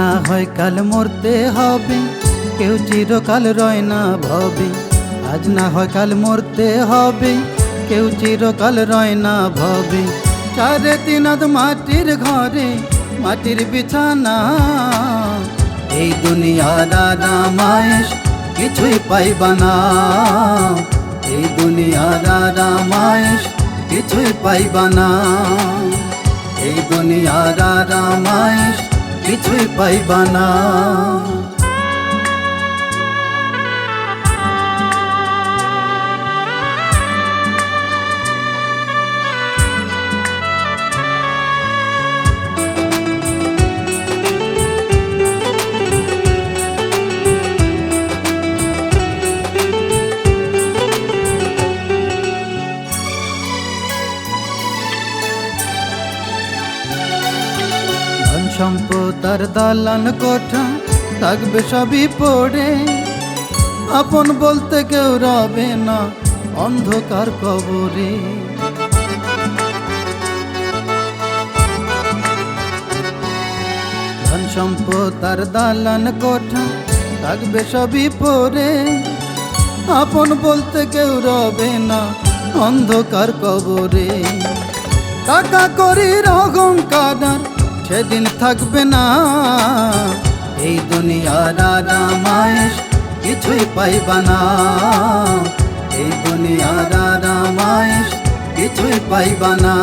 হয়, কাল মরতে হবে। কেউ চিরকাল রয় না ভবে। আজ না হয়, কাল মরতে হবে। কেউ চিরকাল রয় না ভবে। চারে তিনাদ মাটির ঘরে, মাটির বিছানা। এই দুনিয়ার রামায়েশ কিছুই পাইবা না। এই দুনিয়ার রামায়েশ কিছুই পাইবা না। এই দুনিয়ার রামায়েশ কিছুই পাইবা না। ধন সম্পদ আর দালান কোঠা থাকবে সবই পড়ে। আপন বলতে কেউ রবে না অন্ধকার কবরে। ধন সম্পদ আর দালান কোঠা থাকবে সবই পড়ে। আপন বলতে কেউ রবে না অন্ধকার কবরে। টাকা করির অহংকার আর সেদিন থাকবে না। এই দুনিয়ার রামায়েশ কিছুই পাইবা না। এই দুনিয়ার রামায়েশ কিছুই পাইবা না।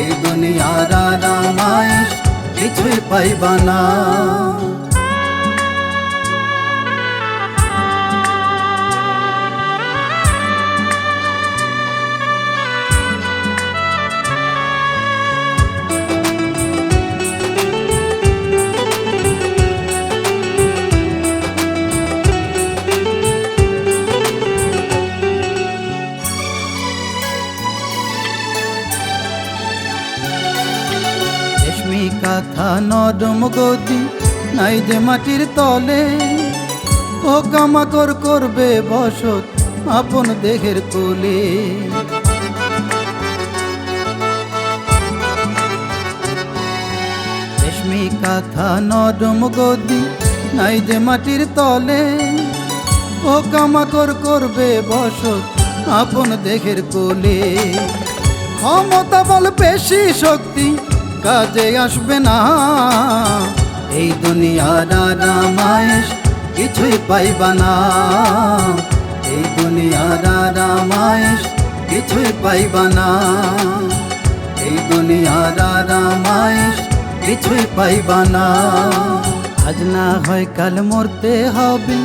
এই দুনিয়ার রামায়েশ কিছুই পাইবা না। কাঁথা নরম গতি নাই যে মাটির তলে। ও কামাকর করবে বসত আপন দেহের কোলে। রেশমি কাঁথা নরম গদি নাই যে মাটির তলে। ও কামাকর করবে বসত আপন দেহের কোলে। ক্ষমতা বল বেশি শক্তি কাজে আসবে না। এই দুনিয়ার রামায়েশ কিছুই পাইবা না। এই দুনিয়ার রামায়েশ কিছুই পাইবা না। এই দুনিয়ার রামায়েশ কিছুই পাইবা না। আজ না হয় কাল মরতে হবে,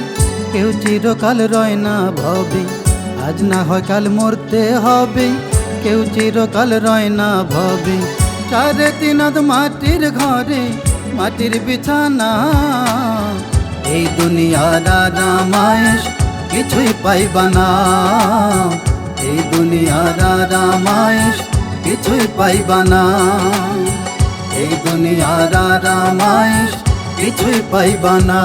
কেউ চিরকাল রয় না ভবে। আজ না হয় কাল মরতে হবে, কেউ চিরকাল রয় না ভবে। চারে তিনাদ মাটির ঘরে, মাটির বিছানা। এই দুনিয়ার রামায়েশ কিছুই পাইবা না। এই দুনিয়ার রামায়েশ কিছুই পাইবা না। এই দুনিয়ার রামায়েশ কিছুই পাইবা না।